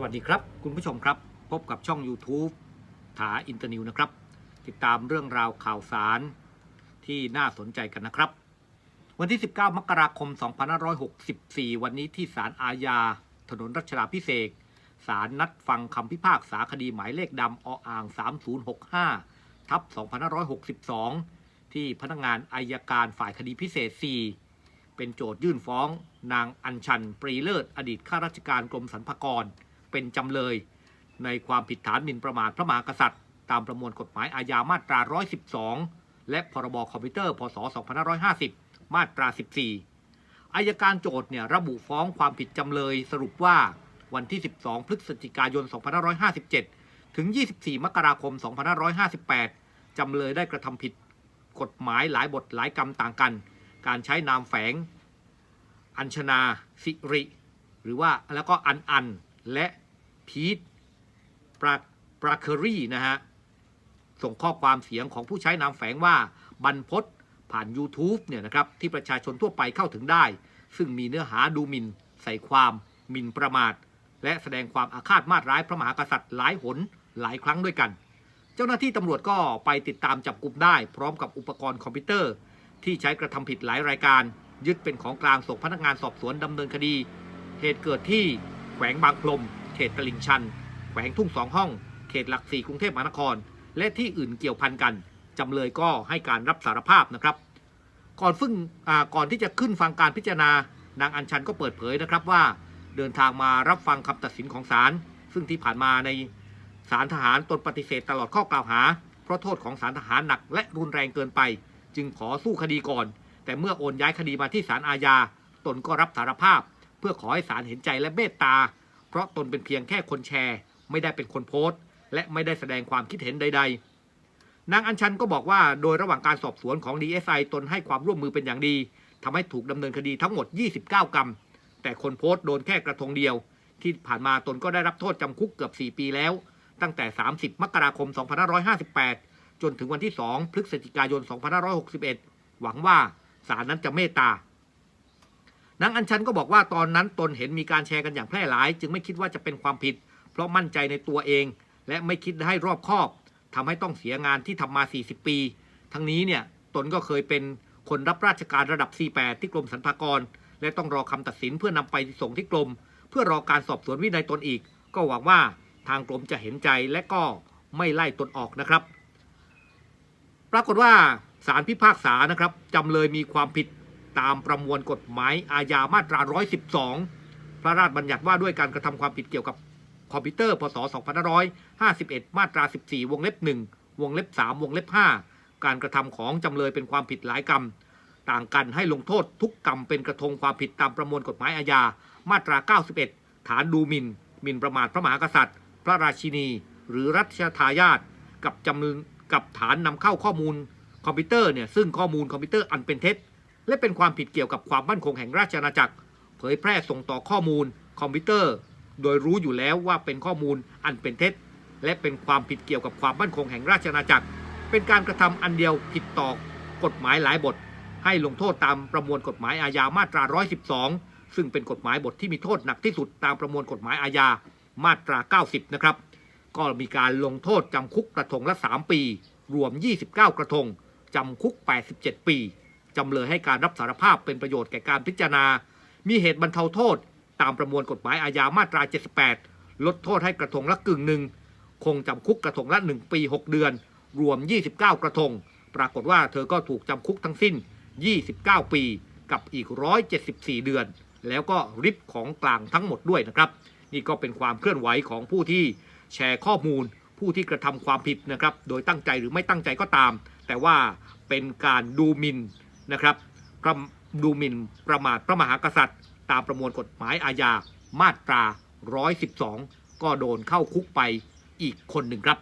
สวัสดีครับ คุณผู้ชมครับ พบกับช่อง YouTube ถาอินเตอร์นิวนะครับ ติดตามเรื่องราวข่าวสารที่น่าสนใจกันนะครับ วันที่ 19 มกราคม 2564 วันนี้ที่ศาลอาญา ถนนรัชดาพิเศษศาลนัดฟังคำพิพากษาคดีหมายเลขดำออ่าง 3065 ทับ 2562 ที่พนักงานอายการฝ่ายคดีพิเศษ 4 เป็นโจทยื่นฟ้อง นางอัญชัน ปรีเลิศ อดีตข้าราชการกรมสรรพากร เป็นจำเลย ในความผิดฐานหมิ่นประมาทพระมหากษัตริย์ ตามประมวลกฎหมายอาญามาตรา 112 และพรบคอมพิวเตอร์ พศ 2550 มาตรา 14 อายการโจทย์เนี่ยระบุฟ้องความผิดจำเลยสรุปว่าวันที่ 12 พฤศจิกายน 2557 ถึง 24 มกราคม 2558 จำเลยได้กระทำผิดกฎหมายหลายบทหลายกรรมต่างกัน การใช้นามแฝง อัญชนา สิริ หรือว่าแล้วก็อันอัน และพีทปราปราเคอรี่นะฮะ ส่งข้อความเสียงของผู้ใช้นามแฝงว่าบรรพศผ่าน YouTube เนี่ยนะครับ ที่ประชาชนทั่วไปเข้าถึงได้ ซึ่งมีเนื้อหาดูหมิน่น ใส่ความหมิ่นประมาท และแสดงความอาฆาตมาตร้ายพระมหากษัตริย์หลายหนหลายครั้งด้วยกัน เจ้าหน้าที่ตำรวจก็ไปติดตามจับกลุ่มได้ พร้อมกับอุปกรณ์คอมพิวเตอร์ ที่ใช้กระทำผิดหลายรายการ ยึดเป็นของกลางส่งพนักงานสอบสวนดำเนินคดี เหตุเกิดที่ แขวงบางพลม เขตตลิ่งชัน แขวงทุ่งสองห้อง เขตหลักสี่กรุงเทพมหานคร และที่อื่นเกี่ยวพันกัน จำเลยก็ให้การรับสารภาพนะครับ ก่อนฟึ่งอ่าก่อนที่จะขึ้นฟังการพิจารณานางอัญชันก็เปิดเผยนะครับว่า เดินทางมารับฟังคำตัดสินของศาลซึ่งที่ผ่านมาในศาลทหารตนปฏิเสธตลอดข้อกล่าวหา เพราะโทษของศาลทหารหนักและรุนแรงเกินไป จึงขอสู้คดีก่อน แต่เมื่อโอนย้ายคดีมาที่ศาลอาญา ตนก็รับสารภาพ เพื่อขอให้ศาลเห็นใจและเมตตา เพราะตนเป็นเพียงแค่คนแชร์ ไม่ได้เป็นคนโพสต์ และไม่ได้แสดงความคิดเห็นใด ๆ นางอัญชันก็บอกว่าโดยระหว่างการสอบสวนของ DSI ตนให้ความร่วมมือเป็นอย่างดีทำให้ถูกดำเนินคดีทั้งหมด 29 กรัมแต่คนโพสต์โดนแค่กระทงเดียว ที่ผ่านมาตนก็ได้รับโทษจำคุกเกือบ 4 ปีแล้ว ตั้งแต่ 30 มกราคม 2558 จนถึงวันที่ 2 พฤศจิกายน 2561 หวังว่าศาลนั้นจะเมตตา นางอัญชันก็บอกว่าตอนนั้นตนเห็นมีการแชร์กันอย่างแพร่หลาย จึงไม่คิดว่าจะเป็นความผิด เพราะมั่นใจในตัวเอง และไม่คิดให้รอบคอบทำให้ต้องเสียงานที่ทำมา 40 ปี ทั้งนี้เนี่ยตนก็เคยเป็นคนรับราชการระดับ 48 ที่กรมสรรพากร และต้องรอคำตัดสินเพื่อนำไปส่งที่กรม เพื่อรอการสอบสวนวินัยตนอีก ก็หวังว่าทางกรมจะเห็นใจและก็ไม่ไล่ตนออกนะครับ ปรากฏว่าศาลพิพากษานะครับจำเลยมีความผิด ตามประมวลกฎหมายอาญามาตรา 112 พระราชบัญญัติว่าด้วยการกระทำความผิดเกี่ยวกับคอมพิวเตอร์ พศ 2551 มาตรา 14 วงเล็บ 1 วงเล็บ 3 วงเล็บ 5 การกระทำของจำเลยเป็นความผิดหลายกรรม ต่างกันให้ลงโทษทุกกรรมเป็นกระทงความผิดตามประมวลกฎหมายอาญา มาตรา 91 ฐานดูหมิน่นหมิ่นประมาทพระมหากษัตริย์ พระราชินี หรือรัชทายาทกับจำเลยกับฐานนำเข้าข้อมูลคอมพิวเตอร์เนี่ยซึ่งข้อมูลคอมพิวเตอร์อันเป็นเท็จ และเป็นความผิดเกี่ยวกับความมั่นคงแห่งราชอาณาจักร เผยแพร่ส่งต่อข้อมูล คอมพิวเตอร์ โดยรู้อยู่แล้วว่าเป็นข้อมูลอันเป็นเท็จ และเป็นความผิดเกี่ยวกับความมั่นคงแห่งราชอาณาจักร เป็นการกระทำอันเดียวผิดต่อกฎหมายหลายบท ให้ลงโทษตามประมวลกฎหมายอาญามาตรา 112 ซึ่งเป็นกฎหมายบทที่มีโทษหนักที่สุดตามประมวลกฎหมายอาญามาตรา 90 นะครับ ก็มีการลงโทษจำคุกกระทงละ 3 ปี รวม 29 กระทงจำคุก 87 ปี จำเลยให้การรับสารภาพเป็นประโยชน์แก่การพิจารณา มีเหตุบรรเทาโทษ ตามประมวลกฎหมายอาญามาตรา 78 ลดโทษให้กระทงละกึ่งหนึ่ง คงจำคุกกระทงละ 1 ปี 6 เดือน รวม 29 กระทง ปรากฏว่าเธอก็ถูกจำคุกทั้งสิ้น 29 ปีกับอีก 174 เดือน แล้วก็ริบของกลางทั้งหมดด้วยนะครับ นี่ก็เป็นความเคลื่อนไหวของผู้ที่แชร์ข้อมูลผู้ที่กระทำความผิดนะครับ โดยตั้งใจหรือไม่ตั้งใจก็ตาม แต่ว่าเป็นการดูหมิน นะครับดูหมินประมาทพระมหากษัตริย์ ตามประมวลกฎหมายอาญามาตรา 112 ก็โดนเข้าคุกไปอีกคนหนึ่งครับ